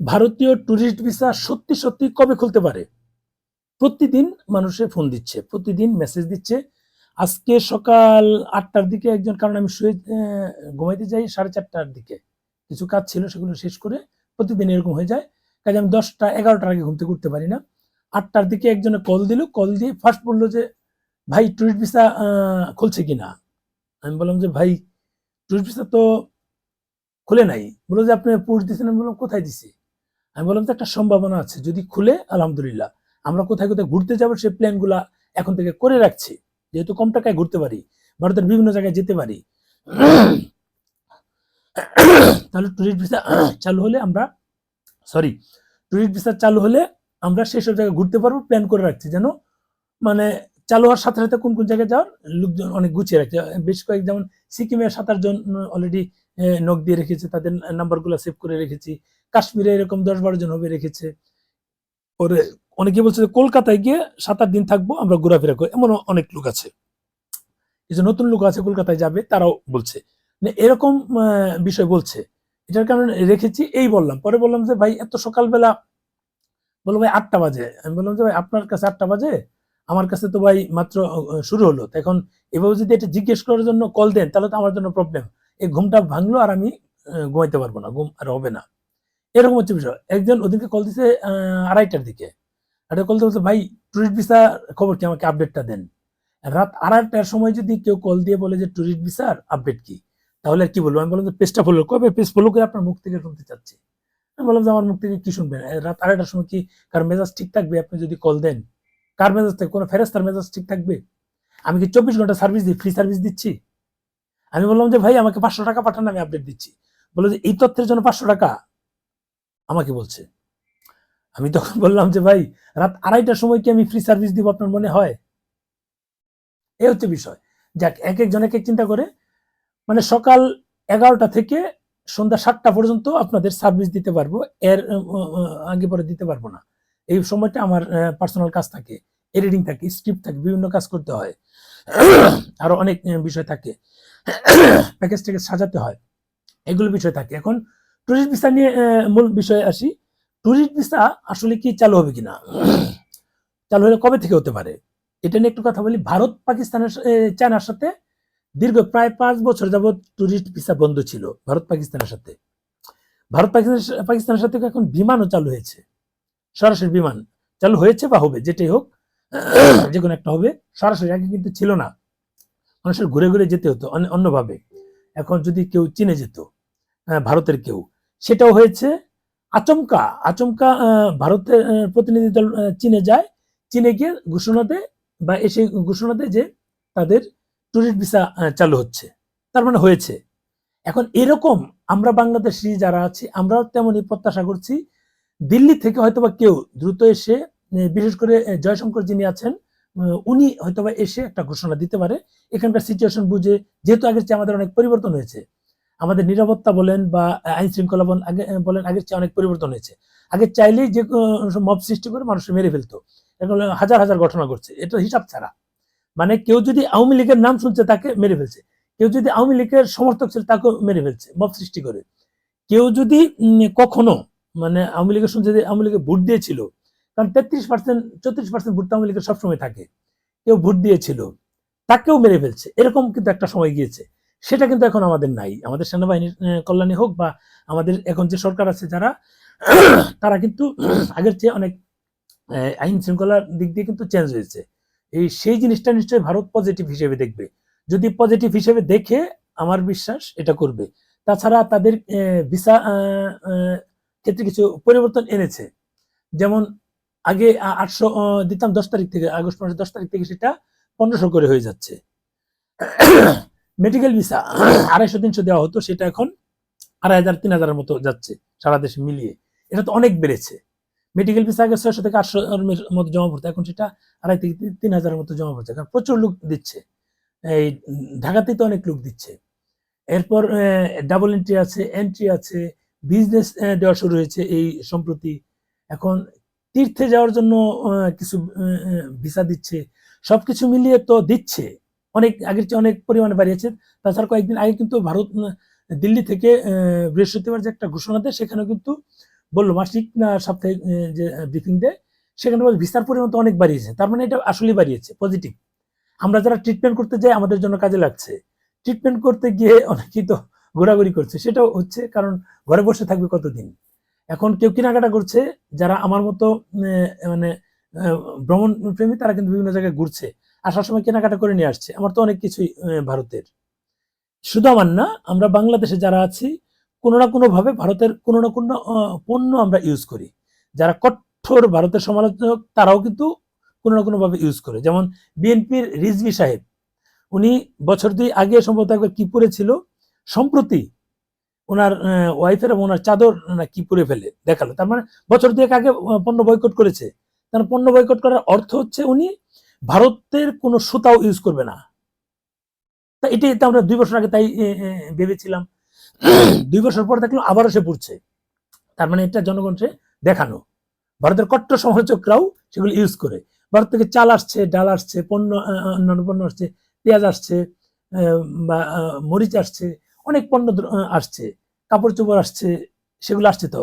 ভারতীয় tourist visa সত্যি সত্যি কবে খুলতে পারে? প্রতিদিন মানুষে ফোন দিচ্ছে, প্রতিদিন মেসেজ দিচ্ছে। আজকে সকাল আটটার দিকে একজন, কারণ আমি শুয়ে ঘুমাইতে যাই সাড়ে চারটার দিকে। কিছু কাজ ছিল সেগুলো শেষ করে প্রতিদিন এরকম হয়ে যায়। কাজে আমি দশটা, এগারোটার আগে ঘুমতে করতে পারি না। আটটার দিকে একজনে কল দিল কল দিয়ে ফার্স্ট বলল যে, ভাই ট্যুরিস্ট ভিসা খুলছে কিনা আমি বললাম যে, ভাই ট্যুরিস্ট ভিসা তো খুলে নাই। বলল যে, আপনি পুষ দিচ্ছেন আমি বললাম, কোথায় দিছি? আমি বললাম তো একটা সম্ভাবনা আছে, যদি খুলে, আলহামদুলিল্লাহ। আমরা কোথায় কোথায় ঘুরতে যাব সেই প্ল্যানগুলা এখন থেকে করে রাখছি। যেহেতু কম টাকায় ঘুরতে পারি, ভারতের বিভিন্ন জায়গায় যেতে পারি। তাহলে ট্যুরিস্ট ভিসা চালু হলে আমরা সরি ট্যুরিস্ট ভিসা চালু হলে আমরা সেসব জায়গায় ঘুরতে পারব প্ল্যান করে রাখছি যেন মানে চালু হওয়ার সাথে সাথে কোন কোন জায়গায় যাওয়ার লোকজন অনেক গুছিয়ে রাখছে। বেশ কয়েক যেমন সিকিমে সাত আট জন অলরেডি নখ দিয়ে রেখেছে, তাদের নাম্বার নাম্বারগুলো সেভ করে রেখেছি। কাশ্মীরে এরকম দশ বারো জন হবে রেখেছে। পরে অনেকে বলছে যে কলকাতায় গিয়ে সাত আট দিন থাকব, আমরা ঘোরাফেরা করি। এমন অনেক লোক আছে। কিছু নতুন লোক আছে কলকাতায় যাবে, তারাও বলছে। মানে এরকম বিষয় বলছে। এটার কারণে রেখেছি, এই বললাম। পরে বললাম যে, ভাই, এত সকালবেলা, বলল, ভাই, আটটা বাজে। আমি বললাম যে, ভাই, আপনার কাছে আটটা বাজে? আমার কাছে তো ভাই মাত্র শুরু হলো। এখন এভাবে যদি এটা জিজ্ঞেস করার জন্য কল দেন, তাহলে তো আমার জন্য প্রবলেম এই ঘুমটা ভাঙলো আর আমি ঘুমাইতে পারব না, ঘুম আর হবে না। এরকম হচ্ছে বিষয়। একজন ওদিনকে কল দিছে আড়াইটার দিকে। একটা কল বলছে, ভাই ট্যুরিস্ট ভিসা খবর কি? আমাকে আপডেটটা দেন। রাত আড়াইটার সময় যদি কেউ কল দিয়ে বলে যে ট্যুরিস্ট ভিসার আপডেট কি? তাহলে আর কি বলব? আমি বললাম যে পেজটা ফলো কবে পেজ ফলো করে আপনার মুখ থেকে শুনতে চাচ্ছি। আমি বললাম যে, আমার মুখ থেকে কি শুনবেন? রাত আড়াইটার সময় কি কার মেজাজ ঠিক থাকবে? আপনি যদি কল দেন। কার মেজাজ থাকবে কোনো ফেরেস্তার মেজাজ ঠিক থাকবে? আমি কি চব্বিশ ঘণ্টা সার্ভিস দিই ফ্রি সার্ভিস দিচ্ছি? আমি বললাম যে, ভাই, আমাকে পাঁচশো টাকা পাঠান, আমি আপডেট দিচ্ছি। বলল যে, এই তথ্যের জন্য পাঁচশো টাকা? আমাকে বলছে। আমি তখন বললাম যে, ভাই, রাত আড়াইটার সময় কি আমি ফ্রি সার্ভিস দিব আপনার মনে হয়? এই হচ্ছে বিষয়। যাক, এক একজন এক এক চিন্তা করে। মানে সকাল এগারোটা থেকে সন্ধ্যা সাতটা পর্যন্ত আপনাদের সার্ভিস দিতে পারব। এর আগে পরে দিতে পারব না। এই সময়টা আমার পার্সোনাল কাজ থাকে এডিটিং থাকে স্ক্রিপ্ট থাকে, বিভিন্ন কাজ করতে হয়। আরও অনেক বিষয় থাকে। প্যাকেজ ট্যাকেজ সাজাতে হয়। এগুলো বিষয় থাকে। এখন টুরিস্ট ভিসা নিয়ে মূল বিষয়ে আসি। টুরিস্ট ভিসা আসলে কি, চালু হবে কিনা? চালু হলে কবে থেকে হতে পারে? এটা নিয়ে একটু কথা বলি। ভারত পাকিস্তানের চায়নার সাথে দীর্ঘ প্রায় পাঁচ বছর যাবৎ টুরিস্ট ভিসা বন্ধ ছিল। ভারত, পাকিস্তানের সাথে। ভারত, পাকিস্তানের পাকিস্তানের সাথে এখন বিমানও চালু হয়েছে। সরাসরি বিমান চালু হয়েছে বা হবে যেটাই হোক যে কোনো একটা হবে সরাসরি আগে কিন্তু ছিল না। মানুষের ঘুরে ঘুরে যেতে হতো অন্যভাবে। এখন যদি কেউ চিনে যেত আহ, ভারতের কেউ সেটাও হয়েছে। আচমকা আচমকা ভারতের প্রতিনিধি দল চীনে যায়। চীনে গিয়ে ঘোষণা দেয় বা এসে ঘোষণা দেয় যে তাদের টুরিস্ট ভিসা চালু হচ্ছে। তার মানে হয়েছে। এখন এরকম আমরা বাংলাদেশি যারা আছি আমরাও তেমনই প্রত্যাশা করছি দিল্লি থেকে হয়তোবা কেউ দ্রুত এসে বিশেষ করে জয়শঙ্কর যিনি আছেন উনি হয়তোবা এসে একটা ঘোষণা দিতে পারে। এখানকার সিচুয়েশন বুঝে, যেহেতু আগের চেয়ে আমাদের অনেক পরিবর্তন হয়েছে, আমাদের নিরাপত্তা বলেন বা আইন শৃঙ্খলা আগে বলেন, আগের চেয়ে অনেক পরিবর্তন হয়েছে। আগে চাইলেই যে মব সৃষ্টি করে মানুষ মেরে ফেলতো। এখন হাজার হাজার ঘটনা ঘটছে, এটা হিসাব ছাড়া। মানে কেউ যদি আওয়ামী লীগের নাম শুনছে, তাকে মেরে ফেলছে। কেউ যদি আওয়ামী লীগের সমর্থক ছিল, তাকেও মেরে ফেলছে, মব সৃষ্টি করে। কেউ যদি কখনো মানে আওয়ামী লীগের শুনছে যে আওয়ামী লীগের ভোট দিয়েছিল। কারণ তেত্রিশ পার্সেন্ট চৌত্রিশ পার্সেন্ট ভোট আওয়ামী লীগের সবসময় থাকে। কেউ ভোট দিয়েছিল, তাকেও মেরে ফেলছে। এরকম কিন্তু একটা সময় গিয়েছে। সেটা কিন্তু এখন আমাদের নাই। আমাদের সেনাবাহিনীর কল্যাণে হোক বা আমাদের এখন যে সরকার আছে যারা, তারা কিন্তু আগের চেয়ে অনেক আইন শৃঙ্খলার দিক দিয়ে কিন্তু চেঞ্জ হয়েছে। এই সেই জিনিসটা নিশ্চয়ই ভারত পজিটিভ হিসেবে দেখবে। যদি পজিটিভ হিসেবে দেখে, আমার বিশ্বাস এটা করবে। তাছাড়া তাদের ভিসা ক্ষেত্রে কিছু পরিবর্তন এনেছে। যেমন আগে আটশো দিতাম দশ তারিখ থেকে, আগস্ট মাসের দশ তারিখ থেকে সেটা পনেরোশো করে হয়ে যাচ্ছে। মেডিকেল ভিসা আড়াইশো, তিনশো দেওয়া হতো, সেটা এখন আড়াই হাজার, তিন হাজারের মতো যাচ্ছে সারা দেশে মিলিয়ে। এটা তো অনেক বেড়েছে। মেডিকেল ভিসা আগে ছয়শো থেকে আটশো মতো জমা পড়তো, এখন সেটা আড়াই থেকে তিন- হাজারের মতো জমা পড়ছে। কারণ প্রচুর লোক দিচ্ছে। এই ঢাকাতে তো অনেক লোক দিচ্ছে। এরপর ডাবল এন্ট্রি আছে এন্ট্রি আছে বিজনেস দেওয়া শুরু হয়েছে এই সম্প্রতি। এখন তীর্থে যাওয়ার জন্য কিছু ভিসা দিচ্ছে। সবকিছু মিলিয়ে তো দিচ্ছে। অনেক, আগের চেয়ে অনেক পরিমাণে বাড়িয়েছে। তাছাড়া কয়েকদিন আগে কিন্তু ভারত দিল্লি থেকে বৃহস্পতিবার যে একটা ঘোষণা দেয় সেখানে কিন্তু বলল মাসিক, না সাপ্তাহিক যে ব্রিফিং দেয়, সেখানে বলে ভিসার পরিমাণ তো অনেক বাড়িয়েছে। তার মানে এটা আসলেই বাড়িয়েছে পজিটিভ আমরা যারা ট্রিটমেন্ট করতে যাই, আমাদের জন্য কাজে লাগছে। ট্রিটমেন্ট করতে গিয়ে অনেকেই তো ঘোরাঘুরি করছে, সেটাও হচ্ছে কারণ ঘরে বসে থাকবে কতদিন? এখন কেউ কেনাকাটা করছে, যারা আমার মতো মানে ভ্রমণ প্রেমী, তারা কিন্তু বিভিন্ন জায়গায় ঘুরছে আসার সময় কেনাকাটা করে নিয়ে আসছে। আমার তো অনেক কিছুই ভারতের। শুধু আমার না, আমরা বাংলাদেশে যারা আছি, কোনো না কোনো ভাবে ভারতের কোনো না কোনো পণ্য আমরা ইউজ করি। যারা কঠোর ভারতের সমালোচক, তারাও কিন্তু কোনো না কোনো ভাবে ইউজ করে। যেমন বিএনপির রিজভি সাহেব, উনি বছর দুই আগে সম্ভবত একবার কি পরেছিল সম্প্রতি ওনার ওয়াইফের এবং ওনার চাদর না কি পরে ফেলে, দেখাল। তার মানে বছর দুয়েক আগে পণ্য বয়কট করেছে। তার পণ্য বয়কট করার অর্থ হচ্ছে উনি ভারতের কোনো সুতাও ইউজ করবে না। তা এটাই তো আমরা দুই বছর আগে তাই ভেবেছিলাম। দুই বছর পর দেখলাম আবারও সে পড়ছে। তার মানে এটা জনগণকে দেখানো। ভারতের কট্টর সমালোচকরাও সেগুলো ইউজ করে। ভারত থেকে চাল আসছে, ডাল আসছে, পণ্য অন্যান্য পণ্য আসছে, পেঁয়াজ আসছে বা মরিচ আসছে। অনেক পণ্য আসছে, কাপড় চোপড় আসছে, সেগুলো আসছে তো।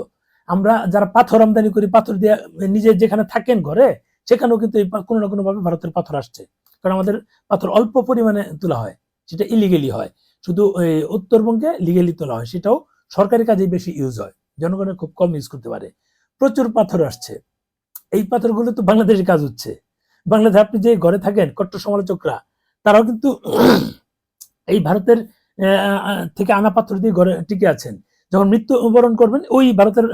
আমরা যারা পাথর আমদানি করি, পাথর দিয়ে নিজে যেখানে থাকেন ঘরে, সেখানেও কিন্তু কোনো না কোনোভাবে ভারতের পাথর আসছে। কারণ আমাদের পাথর অল্প পরিমাণে তোলা হয়, সেটা ইলিগেলি হয়। শুধু উত্তরবঙ্গে লিগেলি তোলা হয়, সেটাও সরকারি কাজে বেশি ইউজ হয়। জনগণের খুব কম ইউজ করতে পারে। প্রচুর পাথর আসছে। এই পাথরগুলো তো বাংলাদেশে কাজ হচ্ছে। বাংলাদেশে আপনি যে ঘরে থাকেন কট্ট সমালোচকরা, তারাও কিন্তু এই ভারতের থেকে আনা পাথর দিয়ে ঘরে টিকে আছেন। যখন মৃত্যুবরণ করবেন, ওই ভারতের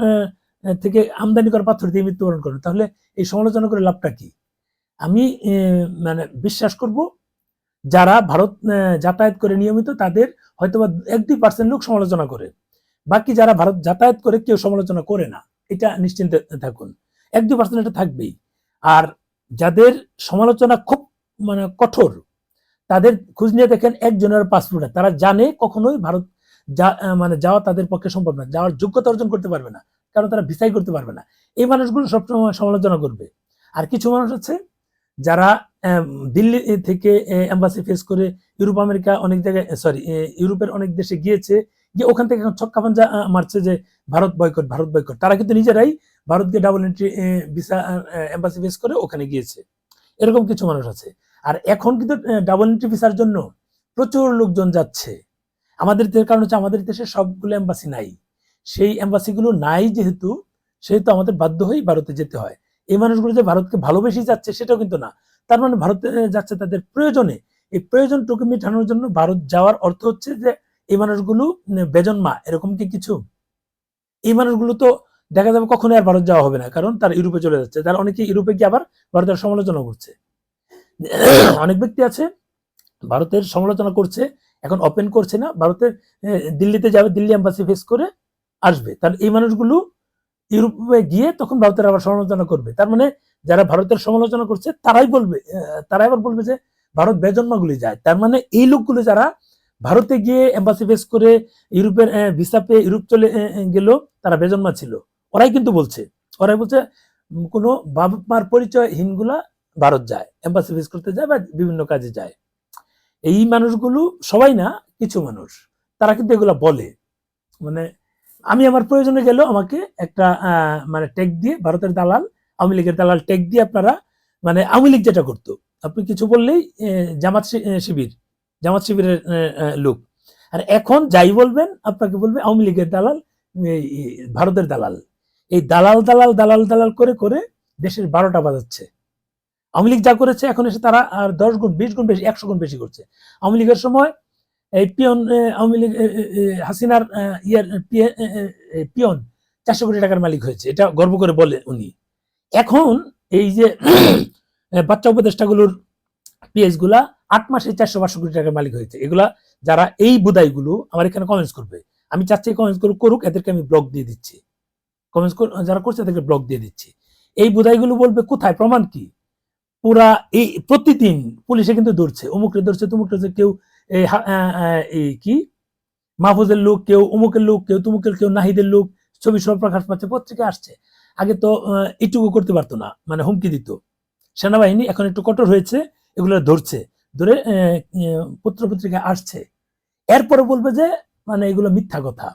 থেকে আমদানি করা পাথর দিয়ে মৃত্যুবরণ করবেন। তাহলে এই সমালোচনা করে লাভটা কি? আমি মানে বিশ্বাস করব, যারা ভারত যাতায়াত করে নিয়মিত, তাদের হয়তোবা এক দুই পার্সেন্ট লোক সমালোচনা করে। বাকি যারা ভারত যাতায়াত করে, কেউ সমালোচনা করে না। এটা নিশ্চিন্তে থাকুন। এক দুই পার্সেন্ট এটা থাকবেই। আর যাদের সমালোচনা খুব মানে কঠোর তাদের খোঁজ নিয়ে দেখেন একজনের পাসপোর্ট তারা জানে কখনোই ভারত যা মানে যাওয়া তাদের পক্ষে সম্ভব না। যাওয়ার যোগ্যতা অর্জন করতে পারবে না। কারণ তারা ভিসাই করতে পারবে না। এই মানুষগুলো সবসময় সমালোচনা করবে। আর কিছু মানুষ আছে যারা দিল্লি থেকে এম্বাসি ফেস করে ইউরোপ, আমেরিকা অনেক জায়গায় সরি ইউরোপের অনেক দেশে গিয়েছে। গিয়ে ওখান থেকে এখন ছক্কা পাঞ্জা মারছে যে ভারত বয়কট ভারত বয়কট তারা কিন্তু নিজেরাই ভারতকে double entry visa embassy face করে ওখানে গিয়েছে। এরকম কিছু মানুষ আছে। আর এখন কিন্তু ডাবল এন্ট্রি ভিসার জন্য প্রচুর লোকজন যাচ্ছে। আমাদের কারণ হচ্ছে আমাদের দেশে সবগুলো এম্বাসি নাই। সেই এম্বাসিগুলো নাই যেহেতু, সেহেতু আমাদের বাধ্য হয়েই ভারতে যেতে হয়। এই মানুষগুলো যে ভারতকে ভালোবেসে যাচ্ছে, সেটাও কিন্তু না। তার মানে ভারতে যাচ্ছে তাদের প্রয়োজনে। এই প্রয়োজনটুকু মেটানোর জন্য ভারত যাওয়ার অর্থ হচ্ছে যে, এই মানুষগুলো বেজন্মা, এরকম কি কিছু? এই মানুষগুলো তো দেখা যাবে কখনোই আর ভারত যাওয়া হবে না, কারণ তারা ইউরোপে চলে যাচ্ছে। তারা অনেকে ইউরোপে গিয়ে আবার ভারতের সমালোচনা করছে। অনেক ব্যক্তি আছে, ভারতের সমালোচনা করছে, এখন ওপেন করছে না, ভারতের দিল্লিতে যাবে, দিল্লি এম্বাসি ফেস করে আসবে। তার এই মানুষগুলো ইউরোপে গিয়ে তখন ভারতের আবার সমালোচনা করবে। তার মানে যারা ভারতের সমালোচনা করছে, তারাই বলবে তারাই আবার বলবে যে ভারত বেজন্মাগুলি যায়। তার মানে এই লোকগুলো যারা ভারতে গিয়ে এম্বাসি ফেস করে ইউরোপের ভিসা পেয়ে ইউরোপ চলে গেল, তারা বেজন্মা ছিল ওরাই কিন্তু বলছে। ওরাই বলছে কোনো বাপ মার পরিচয়হীনগুলা ভারত যায় এম্বাসি ফেস করতে যায় বা বিভিন্ন কাজে যায়। এই মানুষগুলো সবাই না, কিছু মানুষ। তারা কিন্তু এগুলা বলে। মানে আমি আমার প্রয়োজনে গেলেও আমাকে একটা মানে টেক দিয়ে ভারতের দালাল, আওয়ামী লীগের দালাল টেক দিয়ে আপনারা মানে আওয়ামী লীগ যেটা করতো। আপনি কিছু বললেই জামাত শিবির, জামাত শিবিরের লোক। আর এখন যাই বলবেন, আপনাকে বলবে আওয়ামী লীগের দালাল ভারতের দালাল। এই দালাল দালাল দালাল দালাল করে করে দেশের বারোটা বাজাচ্ছে। আওয়ামী লীগ যা করেছে, এখন এসে তারা আর দশ গুণ, বিশ গুণ বেশি, একশো গুণ বেশি করছে। আওয়ামী লীগের সময় এই পিয়ন আওয়ামী লীগ হাসিনার ইয়ার পিয়ন চারশো কোটি টাকার মালিক হয়েছে। এটা গর্ব করে বলে উনি। এখন এই যে বাচ্চা উপদেষ্টাগুলোর পিএসগুলা আট মাসে চারশো পাঁচশো কোটি টাকার মালিক হয়েছে। এগুলা যারা এই বুদাইগুলো আমার এখানে কমেন্টস করবে। আমি চাচ্ছি কমেন্টস করুক করুক, এদেরকে আমি ব্লক দিয়ে দিচ্ছি। কমেন্টস যারা করছে তাদেরকে ব্লক দিয়ে দিচ্ছি। এই বুদাইগুলো বলবে কোথায়? প্রমাণ কি? পুরা এই প্রতিদিন পুলিশে কিন্তু ধরছে, অমুকরে ধরছে, তুমুকরে ধরছে, কেউ এই কি? মাহফুজের লোক, কেউ অমুকের লোক, কেউ তুমুকের, কেউ নাহিদের লোক, ছবি সব প্রকাশ পাচ্ছে, পত্রিকা আসছে। আগে তো এটুকু করতে পারতো না মানে হুমকি দিত। সেনাবাহিনী এখন একটু কঠোর হয়েছে, এগুলো ধরছে, ধরে পত্র পত্রিকা আসছে। এরপরে বলবে যে মানে এগুলো মিথ্যা কথা।